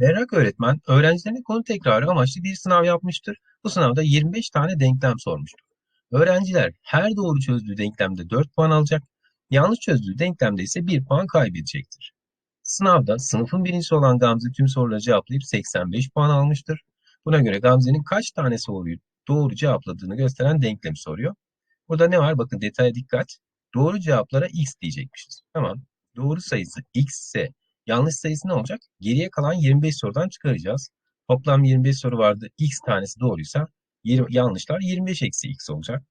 Berrak öğretmen öğrencilerine konu tekrarı amaçlı bir sınav yapmıştır. Bu sınavda 25 tane denklem sormuştur. Öğrenciler her doğru çözdüğü denklemde 4 puan alacak, yanlış çözdüğü denklemde ise 1 puan kaybedecektir. Sınavda sınıfın birincisi olan Gamze tüm soruları cevaplayıp 85 puan almıştır. Buna göre Gamze'nin kaç tane soruyu doğru cevapladığını gösteren denklemi soruyor. Burada ne var? Bakın detaya dikkat. Doğru cevaplara x diyecekmişiz. Tamam. Doğru sayısı x ise yanlış sayısı ne olacak? Geriye kalan 25 sorudan çıkaracağız. Toplam 25 soru vardı. x tanesi doğruysa 20, yanlışlar 25 eksi x olacak.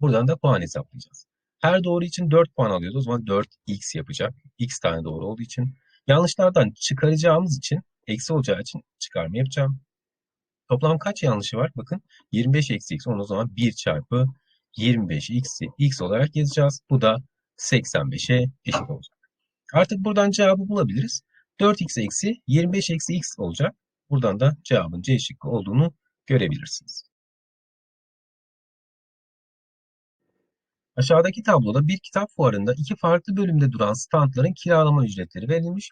Buradan da puan hesaplayacağız. Her doğru için 4 puan alıyordu. O zaman 4x yapacak. x tane doğru olduğu için. Yanlışlardan çıkaracağımız için eksi olacağı için çıkarma yapacağım. Toplam kaç yanlışı var? Bakın 25 eksi x. Onu o zaman 1 çarpı 25 x'i x olarak yazacağız. Bu da 85'e eşit olacak. Artık buradan cevabı bulabiliriz. 4x eksi 25 eksi x olacak. Buradan da cevabın C şıkkı olduğunu görebilirsiniz. Aşağıdaki tabloda bir kitap fuarında iki farklı bölümde duran standların kiralama ücretleri verilmiş.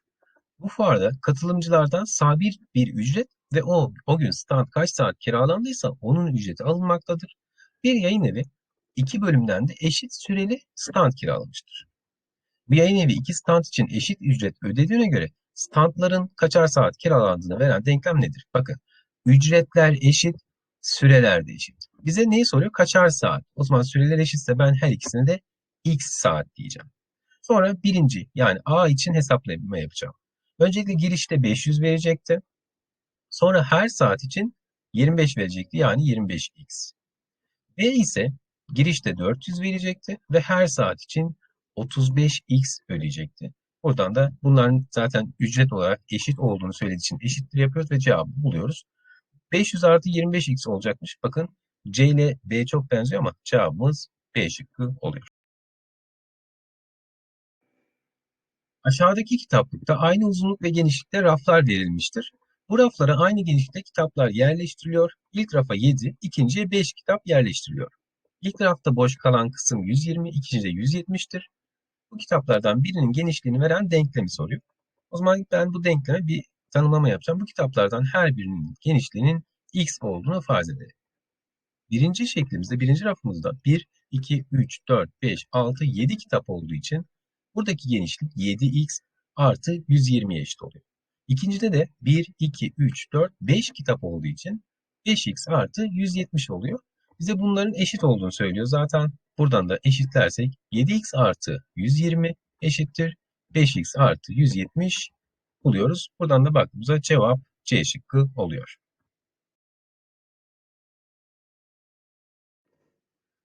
Bu fuarda katılımcılardan sabit bir ücret ve o, o gün stand kaç saat kiralandıysa onun ücreti alınmaktadır. Bir yayın evi iki bölümden de eşit süreli stand kiralamıştır. Bu yayın evi iki stand için eşit ücret ödediğine göre standların kaçar saat kiralandığını veren denklem nedir? Bakın ücretler eşit, süreler de eşit. Bize neyi soruyor? Kaçar saat. O zaman süreler eşitse ben her ikisini de x saat diyeceğim. Sonra birinci yani A için hesaplama yapacağım. Öncelikle girişte 500 verecekti. Sonra her saat için 25 verecekti yani 25x. B ise girişte 400 verecekti ve her saat için 35x ödeyecekti. Buradan da bunların zaten ücret olarak eşit olduğunu söylediği için eşittir yapıyoruz ve cevabı buluyoruz. 500 artı 25x olacakmış. Bakın C ile B çok benziyor ama cevabımız B şıkkı oluyor. Aşağıdaki kitaplıkta aynı uzunluk ve genişlikte raflar verilmiştir. Bu raflara aynı genişlikte kitaplar yerleştiriliyor. İlk rafa 7, ikinciye 5 kitap yerleştiriliyor. İlk rafta boş kalan kısım 120, ikincide 170'tir. Bu kitaplardan birinin genişliğini veren denklemi soruyor. O zaman ben bu denkleme bir tanımlama yapacağım. Bu kitaplardan her birinin genişliğinin x olduğunu farz edelim. Birinci şeklimizde, birinci rafımızda 1, 2, 3, 4, 5, 6, 7 kitap olduğu için buradaki genişlik 7x artı 120'ye eşit oluyor. İkincide de 1, 2, 3, 4, 5 kitap olduğu için 5x artı 170 oluyor. Bize bunların eşit olduğunu söylüyor. Zaten buradan da eşitlersek 7x artı 120 eşittir 5x artı 170 buluyoruz. Buradan da baktığımızda cevap C şıkkı oluyor.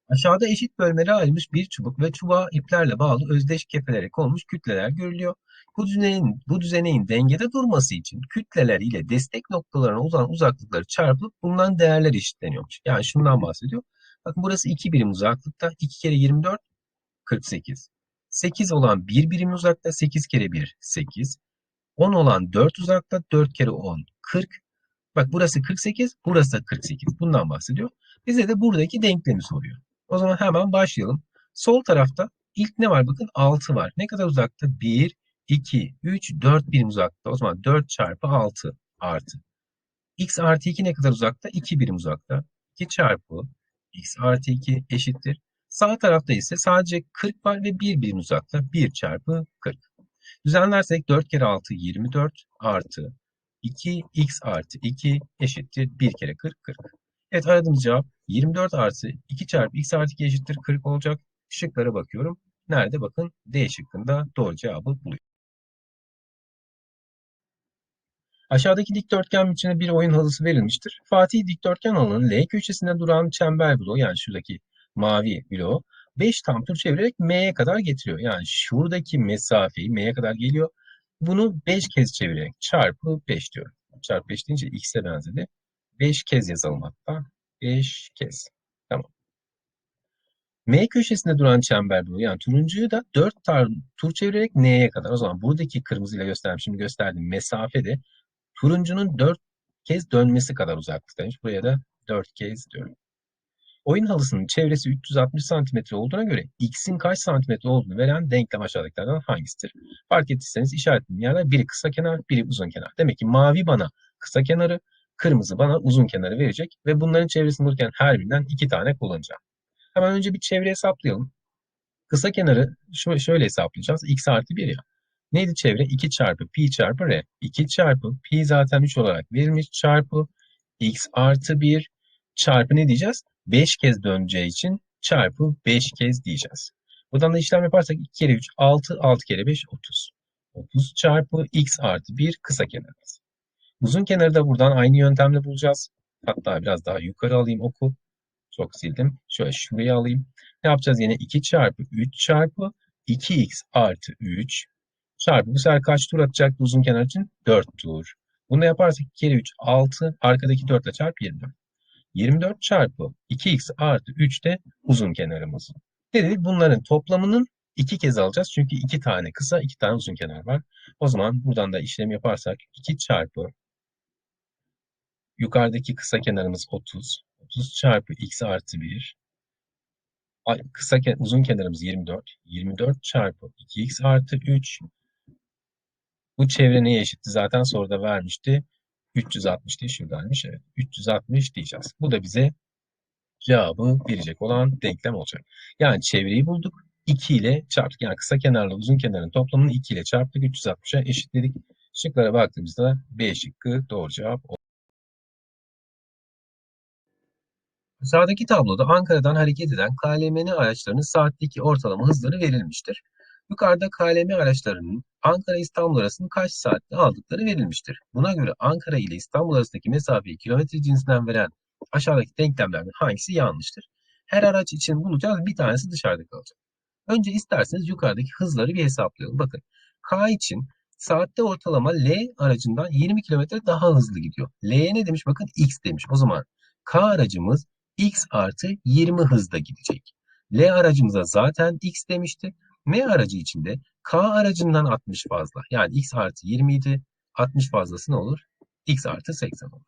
Aşağıda eşit bölmelere ayrılmış bir çubuk ve çubuğa iplerle bağlı özdeş kefelere konmuş kütleler görülüyor. Bu düzeneğin, bu düzeneğin dengede durması için kütleler ile destek noktalarına uzanan uzaklıkları çarpılıp bulunan değerler eşitleniyormuş. Yani şundan bahsediyor. Bakın burası 2 birim uzaklıkta. 2 kere 24 48. 8 olan 1 birim uzakta 8 kere 1 8. 10 olan 4 uzakta 4 kere 10 40. Bak burası 48, burası da 48. Bundan bahsediyor. Bize de buradaki denklemi soruyor. O zaman hemen başlayalım. Sol tarafta ilk ne var? Bakın 6 var. Ne kadar uzakta? 1, 2, 3, 4 birim uzakta. O zaman 4 çarpı 6 artı. x artı 2 ne kadar uzakta? 2 birim uzakta. 2 çarpı x artı 2 eşittir. Sağ tarafta ise sadece 40 var ve 1 birim uzakta. 1 çarpı 40. Düzenlersek 4 kere 6 24 artı 2 x artı 2 eşittir 1 kere 40 40. Evet aradığımız cevap 24 artı 2 çarpı x artı 2 eşittir 40 olacak. Şıklara bakıyorum. Nerede? Bakın D şıkkında doğru cevabı buluyor. Aşağıdaki dikdörtgen biçimde bir oyun halısı verilmiştir. Fatih dikdörtgen alanının L köşesinde duran çember bloğu yani şuradaki mavi bloğu 5 tam tur çevirerek M'ye kadar getiriyor. Yani şuradaki mesafeyi M'ye kadar geliyor. Bunu 5 kez çevirerek çarpı 5 diyorum. Çarpı 5 deyince x'e benzedi. 5 kez yazalım hatta. 5 kez. Tamam. M köşesinde duran çember bu. Yani turuncuyu da 4 tur çevirerek N'ye kadar. O zaman buradaki kırmızıyla gösterdim. Şimdi gösterdiğim mesafe de turuncunun 4 kez dönmesi kadar uzaklıktaymış. Buraya da 4 kez diyorum. Oyun halısının çevresi 360 cm olduğuna göre x'in kaç santimetre olduğunu veren denklem aşağıdakilerden hangisidir? Fark ettiyseniz işaretlediğim yerler biri kısa kenar, biri uzun kenar. Demek ki mavi bana kısa kenarı, kırmızı bana uzun kenarı verecek ve bunların çevresini bulurken her birinden iki tane kullanacağım. Hemen önce bir çevre hesaplayalım. Kısa kenarı şöyle hesaplayacağız. x artı 1 ya. Neydi çevre? 2 çarpı pi çarpı r. 2 çarpı pi zaten 3 olarak verilmiş çarpı x artı 1 çarpı ne diyeceğiz? 5 kez döneceği için çarpı 5 kez diyeceğiz. Buradan da işlem yaparsak 2 kere 3 6, 6 kere 5 30. 30 çarpı x artı 1 kısa kenarımız. Uzun kenarı da buradan aynı yöntemle bulacağız. Hatta biraz daha yukarı alayım oku. Çok sildim. Şöyle şuraya alayım. Ne yapacağız? Yine 2 çarpı 3 çarpı 2x artı 3 çarpı bu sefer kaç tur atacaktı uzun kenar için? 4 tur. Bunu yaparsak 2 kere 3 6 arkadaki 4 ile çarp 24. 24 çarpı 2x artı 3 de uzun kenarımız. Ne dedik? Bunların toplamının iki kez alacağız. Çünkü iki tane kısa, iki tane uzun kenar var. O zaman buradan da işlem yaparsak 2 çarpı yukarıdaki kısa kenarımız 30. 30 çarpı x artı 1 kısa uzun kenarımız 24. 24 çarpı 2x artı 3 bu çevre neye eşitti? Zaten soruda vermişti. 360 diye şuradaymış. Evet. 360 diyeceğiz. Bu da bize cevabı verecek olan denklem olacak. Yani çevreyi bulduk. 2 ile çarptık. Yani kısa kenarla uzun kenarın toplamını 2 ile çarptık. 360'a eşitledik. Şıklara baktığımızda B şıkkı doğru cevap oldu. Sağdaki tabloda Ankara'dan hareket eden KLMN araçlarının saatteki ortalama hızları verilmiştir. Yukarıda KLM araçlarının Ankara İstanbul arasını kaç saatte aldıkları verilmiştir. Buna göre Ankara ile İstanbul arasındaki mesafeyi kilometre cinsinden veren aşağıdaki denklemlerden hangisi yanlıştır? Her araç için bulacağız. Bir tanesi dışarıda kalacak. Önce isterseniz yukarıdaki hızları bir hesaplayalım. Bakın K için saatte ortalama L aracından 20 km daha hızlı gidiyor. L'ye ne demiş? Bakın X demiş. O zaman K aracımız X artı 20 hızda gidecek. L aracımıza zaten X demişti. M aracı içinde K aracından 60 fazla. Yani X artı 20 idi. 60 fazlası ne olur? X artı 80 olur.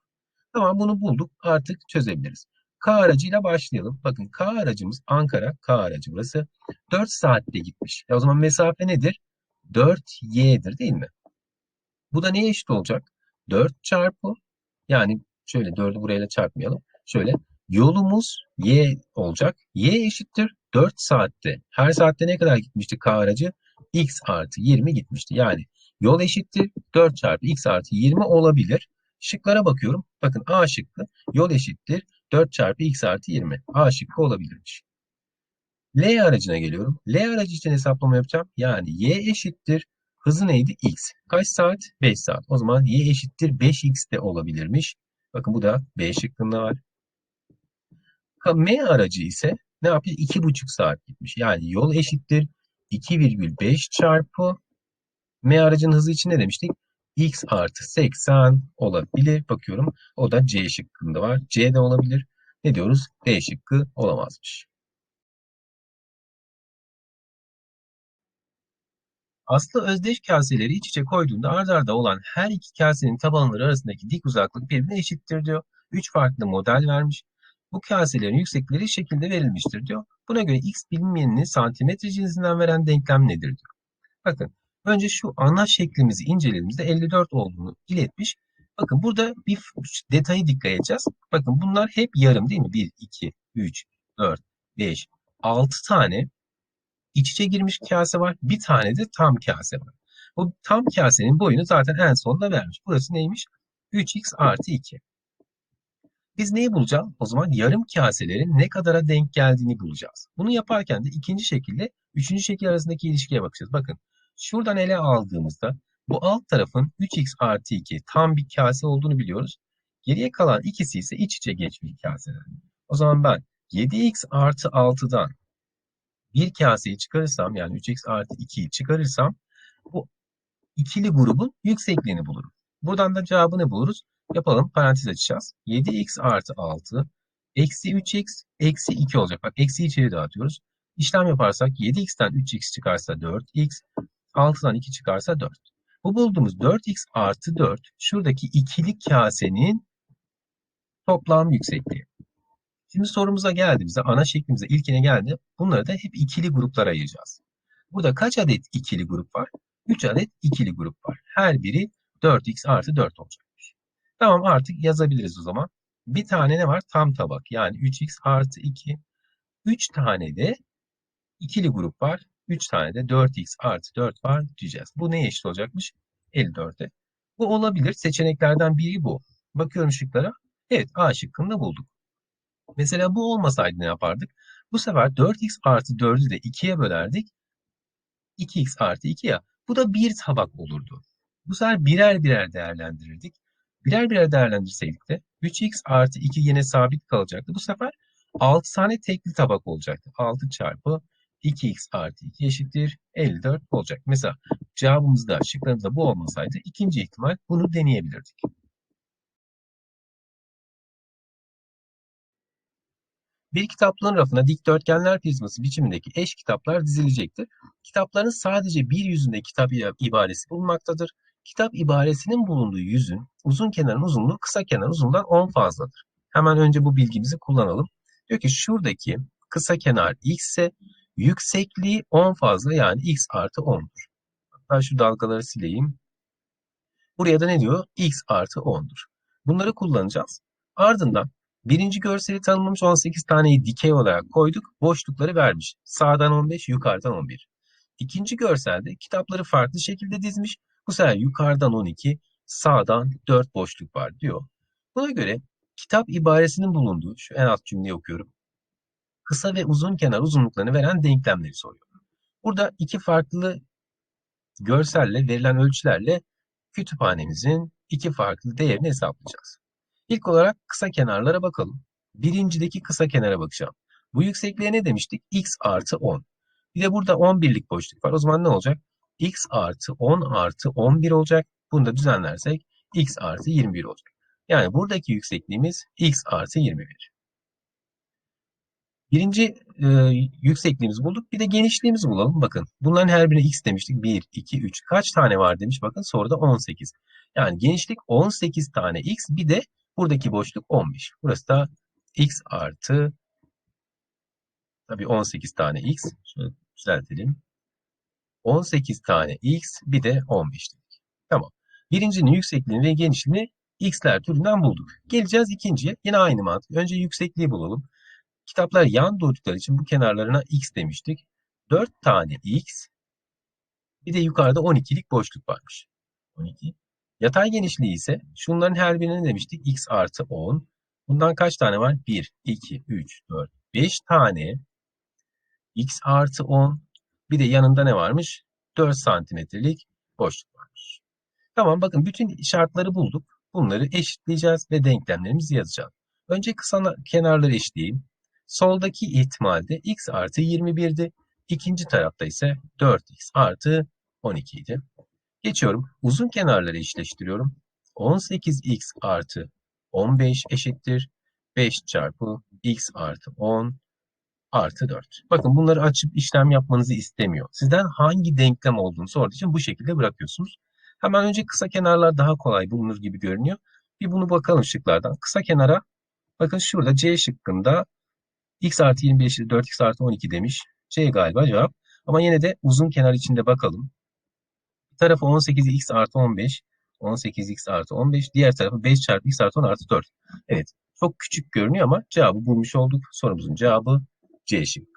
Tamam bunu bulduk. Artık çözebiliriz. K aracıyla başlayalım. Bakın K aracımız Ankara. K aracı burası. 4 saatte gitmiş. E o zaman mesafe nedir? 4y'dir değil mi? Bu da neye eşit olacak? 4 çarpı yani şöyle 4'ü burayla çarpmayalım. Şöyle Yolumuz y olacak. y eşittir 4 saatte. Her saatte ne kadar gitmişti k aracı? x artı 20 gitmişti. Yani yol eşittir 4 çarpı x artı 20 olabilir. Şıklara bakıyorum. Bakın A şıkkı yol eşittir 4 çarpı x artı 20. A şıkkı olabilirmiş. L aracına geliyorum. L aracı için hesaplama yapacağım. Yani y eşittir. Hızı neydi? x. Kaç saat? 5 saat. O zaman y eşittir 5x de olabilirmiş. Bakın bu da B şıkkında var. M aracı ise ne yapıyor? 2,5 saat gitmiş. Yani yol eşittir 2,5 çarpı M aracının hızı için ne demiştik? X artı 80 olabilir. Bakıyorum o da C şıkkında var. C de olabilir. Ne diyoruz? D şıkkı olamazmış. Aslı özdeş kaseleri iç içe koyduğunda ard arda olan her iki kasenin tabanları arasındaki dik uzaklık birbirine eşittir diyor. Üç farklı model vermiş. Bu kaselerin yüksekleri şekilde verilmiştir diyor. Buna göre x bilinmeyenini santimetre cinsinden veren denklem nedir diyor. Bakın önce şu ana şeklimizi incelediğimizde 54 olduğunu iletmiş. Bakın burada bir detayı dikkat edeceğiz. Bakın bunlar hep yarım değil mi? 1, 2, 3, 4, 5, 6 tane iç içe girmiş kase var. Bir tane de tam kase var. Bu tam kasenin boyunu zaten en sonda vermiş. Burası neymiş? 3x artı 2. Biz neyi bulacağız? O zaman yarım kaselerin ne kadara denk geldiğini bulacağız. Bunu yaparken de ikinci şekilde üçüncü şekil arasındaki ilişkiye bakacağız. Bakın şuradan ele aldığımızda bu alt tarafın 3x artı 2 tam bir kase olduğunu biliyoruz. Geriye kalan ikisi ise iç içe geçmiş kaseler. O zaman ben 7x artı 6'dan bir kaseyi çıkarırsam yani 3x artı 2'yi çıkarırsam bu ikili grubun yüksekliğini bulurum. Buradan da cevabını buluruz. Yapalım. Parantez açacağız. 7x artı 6 eksi 3x eksi 2 olacak. Bak eksi içeri dağıtıyoruz. İşlem yaparsak 7x'ten 3x çıkarsa 4x, 6'dan 2 çıkarsa 4. Bu bulduğumuz 4x artı 4 şuradaki ikili kasenin toplam yüksekliği. Şimdi sorumuza geldiğimizde ana şeklimize ilkine geldi. Bunları da hep ikili gruplara ayıracağız. Burada kaç adet ikili grup var? 3 adet ikili grup var. Her biri 4x artı 4 olacakmış. Tamam artık yazabiliriz o zaman. Bir tane ne var? Tam tabak. Yani 3x artı 2. 3 tane de ikili grup var. 3 tane de 4x artı 4 var diyeceğiz. Bu neye eşit olacakmış? 54'e. Bu olabilir. Seçeneklerden biri bu. Bakıyorum şıklara. Evet A şıkkını bulduk. Mesela bu olmasaydı ne yapardık? Bu sefer 4x artı 4'ü de 2'ye bölerdik. 2x artı 2 ya. Bu da bir tabak olurdu. Bu sefer birer birer değerlendirirdik. Birer birer değerlendirseydik de 3x artı 2 yine sabit kalacaktı. Bu sefer 6 tane tekli tabak olacaktı. 6 çarpı 2x artı 2 eşittir 54 olacak. Mesela cevabımızda şıklarımızda bu olmasaydı ikinci ihtimal bunu deneyebilirdik. Bir kitaplığın rafına dikdörtgenler prizması biçimindeki eş kitaplar dizilecektir. Kitapların sadece bir yüzünde kitap ibaresi bulunmaktadır. Kitap ibaresinin bulunduğu yüzün uzun kenarın uzunluğu kısa kenarın uzunluğundan 10 fazladır. Hemen önce bu bilgimizi kullanalım. Diyor ki şuradaki kısa kenar x ise yüksekliği 10 fazla yani x artı 10'dur. Hatta şu dalgaları sileyim. Buraya da ne diyor? x artı 10'dur. Bunları kullanacağız. Ardından birinci görseli tanımlamış 18 taneyi dikey olarak koyduk. Boşlukları vermiş. Sağdan 15, yukarıdan 11. İkinci görselde kitapları farklı şekilde dizmiş. Bu sefer yukarıdan 12, sağdan 4 boşluk var diyor. Buna göre kitap ibaresinin bulunduğu, şu en alt cümleyi okuyorum. Kısa ve uzun kenar uzunluklarını veren denklemleri soruyor. Burada iki farklı görselle verilen ölçülerle kütüphanemizin iki farklı değerini hesaplayacağız. İlk olarak kısa kenarlara bakalım. Birincideki kısa kenara bakacağım. Bu yüksekliğe ne demiştik? x artı 10. Bir de burada 11'lik boşluk var. O zaman ne olacak? X artı 10 artı 11 olacak. Bunu da düzenlersek x artı 21 olacak. Yani buradaki yüksekliğimiz x artı 21. Birinci e, yüksekliğimizi bulduk. Bir de genişliğimizi bulalım. Bakın bunların her birine x demiştik. 1, 2, 3. Kaç tane var demiş. Bakın soruda 18. Yani genişlik 18 tane x. Bir de buradaki boşluk 15. Burası da x artı tabii 18 tane x. Şöyle düzeltelim. 18 tane x bir de 15 dedik. Tamam. Birincinin yüksekliğini ve genişliğini x'ler türünden bulduk. Geleceğiz ikinciye. Yine aynı mantık. Önce yüksekliği bulalım. Kitaplar yan durdukları için bu kenarlarına x demiştik. 4 tane x bir de yukarıda 12'lik boşluk varmış. 12. Yatay genişliği ise şunların her birine demiştik? x artı 10. Bundan kaç tane var? 1, 2, 3, 4, 5 tane x artı 10. Bir de yanında ne varmış? 4 santimetrelik boşluk varmış. Tamam bakın bütün şartları bulduk. Bunları eşitleyeceğiz ve denklemlerimizi yazacağız. Önce kısa kenarları eşitleyeyim. Soldaki ihtimalde x artı 21'di. İkinci tarafta ise 4x artı 12 idi. Geçiyorum. Uzun kenarları eşleştiriyorum. 18x artı 15 eşittir. 5 çarpı x artı 10 artı 4. Bakın bunları açıp işlem yapmanızı istemiyor. Sizden hangi denklem olduğunu sorduğu için bu şekilde bırakıyorsunuz. Hemen önce kısa kenarlar daha kolay bulunur gibi görünüyor. Bir bunu bakalım şıklardan. Kısa kenara bakın şurada C şıkkında x artı 25 eşittir 4x artı 12 demiş. C galiba cevap. Ama yine de uzun kenar içinde bakalım. Bir tarafı 18x artı 15. 18x artı 15. Diğer tarafı 5 çarpı x artı 10 artı 4. Evet. Çok küçük görünüyor ama cevabı bulmuş olduk. Sorumuzun cevabı C şıkkı.